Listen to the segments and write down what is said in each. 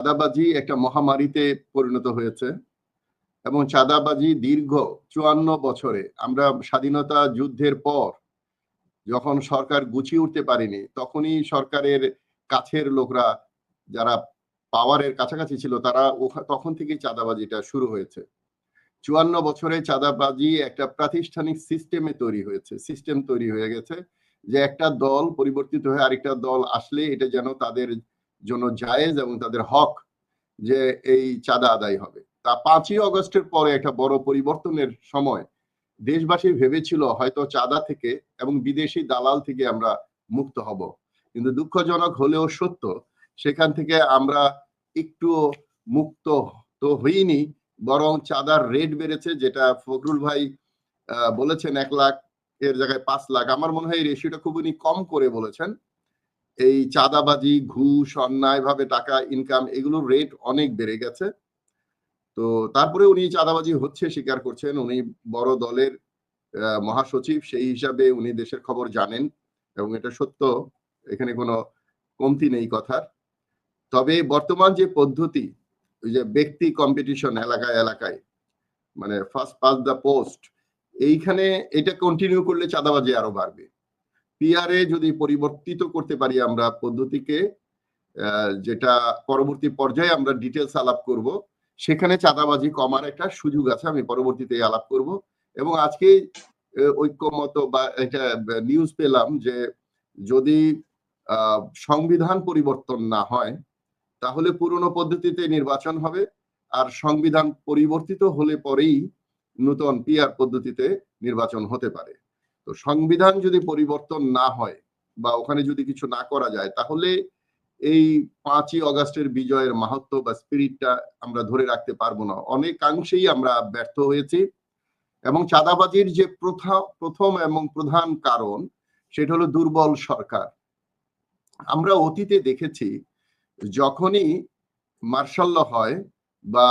চাঁদাবাজি একটা মহামারীতে পরিণত হয়েছে এবং চাঁদাবাজি দীর্ঘ চুয়ান্ন বছরে আমরা স্বাধীনতা যুদ্ধের পর যখন সরকার গুছিয়ে উঠতে পারেনি, তখনই সরকারের কাছের লোকরা যারা পাওয়ারের কাছাকাছি ছিল তারা তখন থেকেই চাঁদাবাজিটা শুরু হয়েছে। চুয়ান্ন বছরে চাঁদাবাজি একটা প্রাতিষ্ঠানিক সিস্টেমে তৈরি হয়েছে, সিস্টেম তৈরি হয়ে গেছে যে একটা দল পরিবর্তিত হয়ে আরেকটা দল আসলে এটা যেন তাদের জন্য জায়েজ এবং তাদের হক যে এই চাঁদা আদায় হবে। তা পাঁচই অগস্টের পরে একটা বড় পরিবর্তনের সময় দেশবাসী ভেবেছিল হয়তো চাঁদা থেকে এবং বিদেশি দালাল থেকে আমরা মুক্ত হব। কিন্তু দুঃখজনক হলেও সত্য, সেখান থেকে আমরা একটু মুক্ত তো হইনি, বরং চাঁদার রেট বেড়েছে যেটা ফখরুল ভাই বলেছেন এক লাখ, এর জায়গায় পাঁচ লাখ। আমার মনে হয় এই রেশিওটা খুব উনি কম করে বলেছেন। এই চাঁদাবাজি, ঘুষ, অন্যায় ভাবে টাকা ইনকাম এগুলোর রেট অনেক বেড়ে গেছে। তো তারপরে উনি চাঁদাবাজি হচ্ছে, স্বীকার করছেন। উনি বড় দলের মহাসচিব, সেই হিসাবে উনি দেশের খবর জানেন এবং এটা সত্য, এখানে কোনো কমতি নেই কথার। তবে বর্তমান যে পদ্ধতি, ওই যে ব্যক্তি কম্পিটিশন এলাকায় এলাকায় মানে ফার্স্ট পাস দ্য পোস্ট এইখানে এটা কন্টিনিউ করলে চাঁদাবাজি আরও বাড়বে। পিআরএ যদি পরিবর্তিত করতে পারি আমরা পদ্ধতিকে যেটা পরবর্তী পর্যায়ে আমরা ডিটেলস আলাপ করব, সেখানে চাঁদাবাজি কমার একটা সুযোগ আছে, আমি পরবর্তীতে আলাপ করব। এবং আজকে ঐক্যমত বা এটা নিউজ পেলাম যে যদি সংবিধান পরিবর্তন না হয়, তাহলে পুরনো পদ্ধতিতে নির্বাচন হবে। আর সংবিধান পরিবর্তিত হলে পরেই নতুন পিআর পদ্ধতিতে নির্বাচন হতে পারে। তো সংবিধান যদি পরিবর্তন না হয় বা ওখানে যদি কিছু না করা যায়, তাহলে এই পাঁচই অগাস্টের বিজয়ের মাহাত্ম বা স্পিরিটটা আমরা ধরে রাখতে পারব না। অনেকাংশেই আমরা ব্যর্থ হয়েছি এবং চাঁদাবাজির যে প্রথা, প্রথম এবং প্রধান কারণ সেটা হলো দুর্বল সরকার। আমরা অতীতে দেখেছি যখনই মার্শাল হয় বা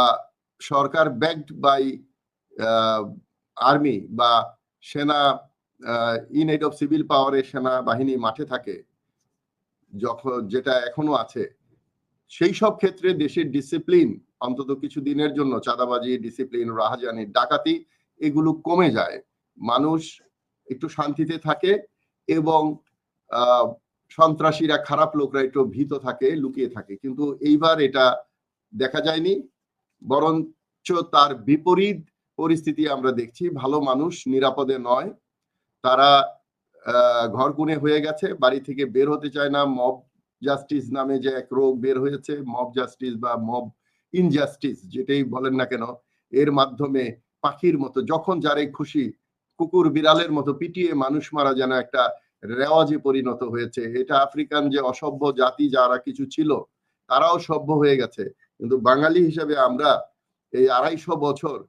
সরকার ব্যাকড বাই আর্মি বা সেনা ইন এইড অফ সিভিল পাওয়ারের সেনা বাহিনী মাঠে থাকে, যখন যেটা এখনও আছে, সেই সব ক্ষেত্রে দেশের ডিসিপ্লিন অন্তত কিছু দিনের জন্য, চাঁদাবাজি ডিসিপ্লিন রাহাজানি, ডাকাতি, এগুলো কমে যায়। মানুষ একটু শান্তিতে থাকে এবং সন্ত্রাসীরা, খারাপ লোকরা একটু ভীত থাকে, লুকিয়ে থাকে। কিন্তু এইবার এটা দেখা যায়নি, বরঞ্চ তার বিপরীত পরিস্থিতি আমরা দেখছি। ভালো মানুষ নিরাপদে নয় তারা ঘর কোণে হয়ে গেছে, বাড়ি থেকে বের হতে চায় না। মব জাস্টিস নামে যে এক রোগ বের হয়েছে, মব জাস্টিস বা মব ইনজাস্টিস যেটাই বলেন না কেন, এর মাধ্যমে পাখির মতো, যখন যারে খুশি, কুকুর বিড়ালের মতো পিটিয়ে মানুষ মারা যেন একটা রেওয়াজে পরিণত হয়েছে। এটা আফ্রিকান যে অসভ্য জাতি যারা কিছু ছিল, তারাও সভ্য হয়ে গেছে। কিন্তু বাঙালি হিসাবে আমরা এই আড়াইশো বছর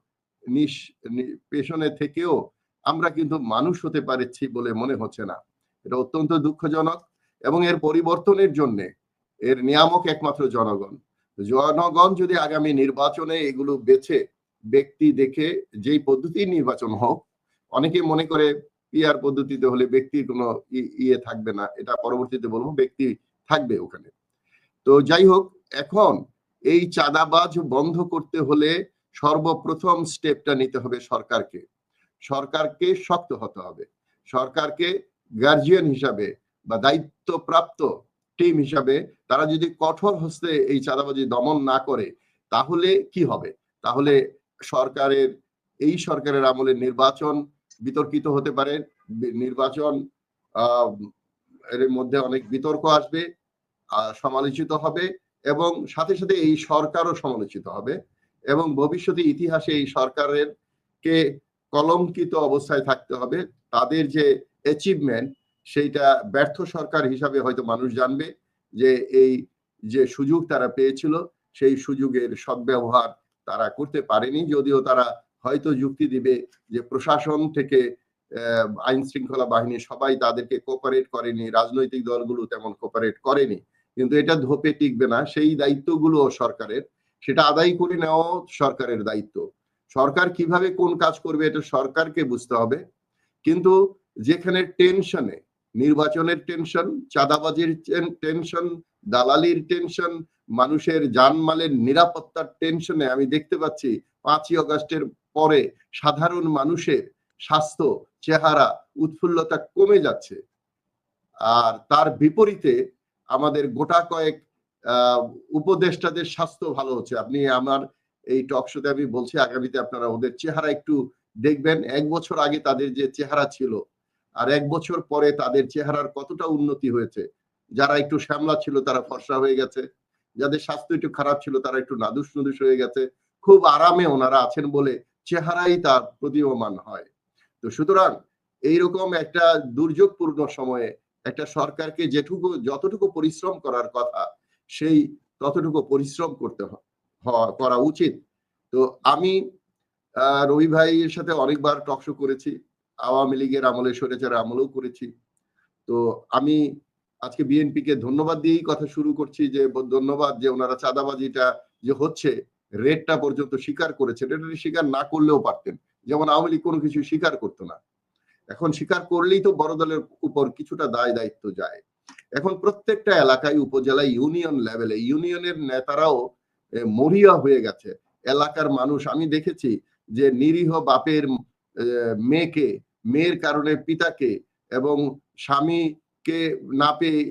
নি- পেছনে থেকেও আমরা কিন্তু মানুষ হতে পারছি বলে মনে হচ্ছে না। এটা অত্যন্ত দুঃখজনক এবং এর পরিবর্তনের জন্য এর নিয়ামক একমাত্র জনগণ। জনগণ যদি আগামী নির্বাচনে এগুলো বেছে, ব্যক্তি দেখে যেই পদ্ধতির নির্বাচন হোক, অনেকে মনে করে পিআর পদ্ধতিতে হলে ব্যক্তির কোনো ইয়ে থাকবে না, এটা পরবর্তীতে বলব ব্যক্তি থাকবে ওখানে। তো যাই হোক, এখন এই চাঁদাবাজ বন্ধ করতে হলে সর্বপ্রথম স্টেপটা নিতে হবে সরকারকে। সরকারকে শক্ত হতে হবে। সরকারকে গার্জিয়ান হিসাবে বা দায়িত্বপ্রাপ্ত টিম হিসাবে তারা যদি কঠোর হস্তে এই চাঁদাবাজি দমন না করে, তাহলে কি হবে? তাহলে সরকারের, এই সরকারের আমলে নির্বাচন বিতর্কিত হতে পারে। নির্বাচন এর মধ্যে অনেক বিতর্ক আসবে সমালোচিত হবে এবং সাথে সাথে এই সরকারও সমালোচিত হবে এবং ভবিষ্যতে ইতিহাসে এই সরকারের কে কলঙ্কিত অবস্থায় থাকতে হবে। তাদের যে অ্যাচিভমেন্ট সেইটা ব্যর্থ সরকার হিসাবে হয়তো মানুষ জানবে যে এই যে সুযোগ তারা পেয়েছিল, সেই সুযোগের সদ্ব্যবহার তারা করতে পারেনি। যদিও তারা হয়তো যুক্তি দিবে যে প্রশাসন থেকে আইন শৃঙ্খলা বাহিনী সবাই তাদেরকে কোপারেট করেনি, রাজনৈতিক দলগুলো তেমন কোপারেট করেনি। কিন্তু এটা ধোপে টিকবে না। সেই দায়িত্বগুলো সরকারের। সেটা আদায় করে নেওয়া সরকারের দায়িত্ব। সরকার কীভাবে কোন কাজ করবে এটা সরকারকে বুঝতে হবে। কিন্তু যেখানে টেনশনে নির্বাচনের টেনশন চাঁদাবাজির টেনশন দালালির টেনশন মানুষের জানমালের নিরাপত্তার টেনশনে আমি দেখতে পাচ্ছি পাঁচই অগস্টের পরে সাধারণ মানুষের স্বাস্থ্য, চেহারা, উৎফুল্লতা কমে যাচ্ছে। আর তার বিপরীতে আমাদের গোটা কয়েক উপদেষ্টাদের স্বাস্থ্য ভালো হচ্ছে। আপনি আমার এই টক শোতে আমি বলছি, আগামীতে আপনারা ওদের চেহারা একটু দেখবেন। এক বছর আগে তাদের যে চেহারা ছিল, আর এক বছর পরে তাদের চেহারার কতটা উন্নতি হয়েছে, যারা একটু শ্যামলা ছিল তারা ফর্সা হয়ে গেছে, যাদের স্বাস্থ্য একটু খারাপ ছিল তারা একটু নাদুস নুদুস হয়ে গেছে, খুব আরামে ওনারা আছেন বলে চেহারাই তার প্রতীয়মান হয়। তো সুতরাং এইরকম একটা দুর্যোগপূর্ণ সময়ে একটা সরকারকে যেটুকু, যতটুকু পরিশ্রম করার কথা, সেই ততটুকু পরিশ্রম করতে হ- হ- করা উচিত। তো আমি রবি ভাইয়ের সাথে অনেকবার টকশো করেছি। আওয়ামী লীগের আমলে সরেচার আমলেও করেছি। তো আমি আজকে বিএনপি কে ধন্যবাদ দিয়েই কথা শুরু করছি যে ধন্যবাদ যে ওনারা চাঁদাবাজিটা যে হচ্ছে, রেটটা পর্যন্ত স্বীকার করেছেন। এটা স্বীকার না করলেও পারতেন। যেমন আওয়ামী লীগ কোনো কিছু স্বীকার করতো না। এখন স্বীকার করলেই তো বড় দলের উপর কিছুটা দায় দায়িত্ব যায়। এখন প্রত্যেকটা এলাকায়, উপজেলায়, ইউনিয়ন লেভেলে ইউনিয়নের নেতারাও মরিয়া হয়ে গেছে। এলাকার মানুষ, আমি দেখেছি যে নিরীহ বাপের মেয়েকে, মেয়ের কারণে পিতাকে এবং স্বামীকে না পেয়ে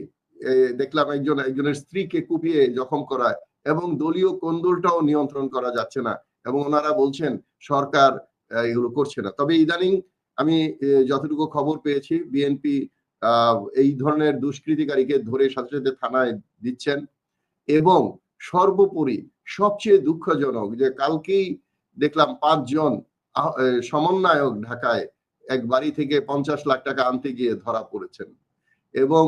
দেখলাম একজন, একজনের স্ত্রীকে কুপিয়ে জখম করায় এবং দলীয় কোন্দলটাও নিয়ন্ত্রণ করা যাচ্ছে না এবং ওনারা বলছেন, সরকার এগুলো করছে না। তবে ইদানিং আমি যতটুকু খবর পেয়েছি, বিএনপি এই ধরনের দুষ্কৃতিকারীকে ধরে সাথে সাথে থানায় দিচ্ছেন এবং সর্বোপরি সবচেয়ে দুঃখজনক যে কালকেই দেখলাম পাঁচজন সমন্বয়ক ঢাকায় এক বাড়ি থেকে পঞ্চাশ লাখ টাকা আনতে গিয়ে ধরা পড়েছেন। এবং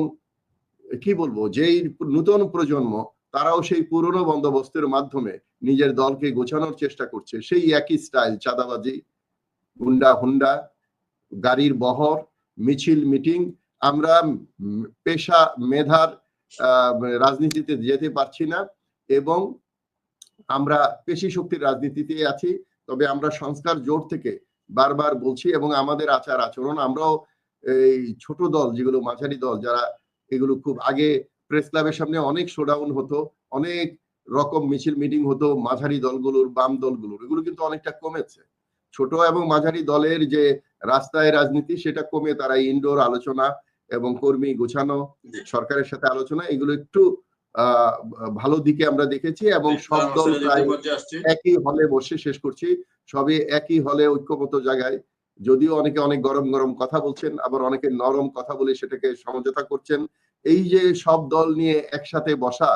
কি বলব, যেই নতুন প্রজন্ম, তারাও সেই পুরনো বন্দোবস্তের মাধ্যমে নিজের দলকে গোছানোর চেষ্টা করছে। সেই একই স্টাইল, চাঁদাবাজি, গুন্ডা হুন্ডা, গাড়ির বহর, মিছিল, মিটিং, আমরা পেশা, মেধার রাজনীতিতে যেতে পারছি না। এবং আমরা পেশি শক্তির রাজনীতিতে আছি তবে আমরা সংস্কার জোট থেকে বারবার বলছি এবং আমাদের আচার আচরণ আমরাও এই ছোট দল যেগুলো মাঝারি দল যারা এগুলো খুব আগে প্রেস ক্লাবের সামনে অনেক শোডাউন হতো অনেক রকম মিছিল মিটিং হতো মাঝারি দলগুলোর বাম দলগুলোর এগুলো কিন্তু অনেকটা কমেছে। ছোট এবং মাঝারি দলের যে রাস্তায় রাজনীতি সেটা কমে তারা ইনডোর আলোচনা এবং কর্মী গোছানো সরকারের সাথে আলোচনা এগুলো একটু ভালো দিকে আমরা দেখেছি এবং সব দল প্রায়। একই হলে বসে শেষ করছি। সবই একই হলে ঐক্যমত জায়গায়। যদিও অনেকে অনেক গরম গরম কথা বলছেন আবার অনেকে নরম কথা বলে সেটাকে সমঝোতা করছেন। এই যে সব দল নিয়ে একসাথে বসা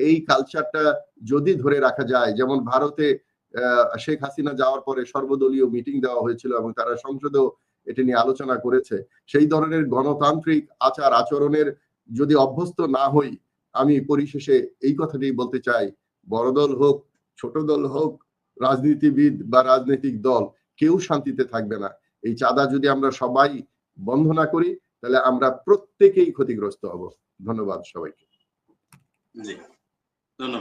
এই কালচারটা যদি ধরে রাখা যায় যেমন ভারতে আহ, শেখ হাসিনা যাওয়ার পরে সর্বদলীয় মিটিং দেওয়া হয়েছিল এবং তারা সংসদেও এটি নিয়ে আলোচনা করেছে। সেই ধরনের গণতান্ত্রিক আচার আচরণের যদি অভ্যস্ত না হই আমি পরিশেষে এই কথাটি বলতে চাই, বড় দল হোক, ছোট দল হোক, রাজনীতিবিদ বা রাজনৈতিক দল, কেউ শান্তিতে থাকবে না। এই চাঁদা যদি আমরা সবাই বন্ধ না করি, তাহলে আমরা প্রত্যেকেই ক্ষতিগ্রস্ত হব। ধন্যবাদ সবাইকে। ধন্যবাদ।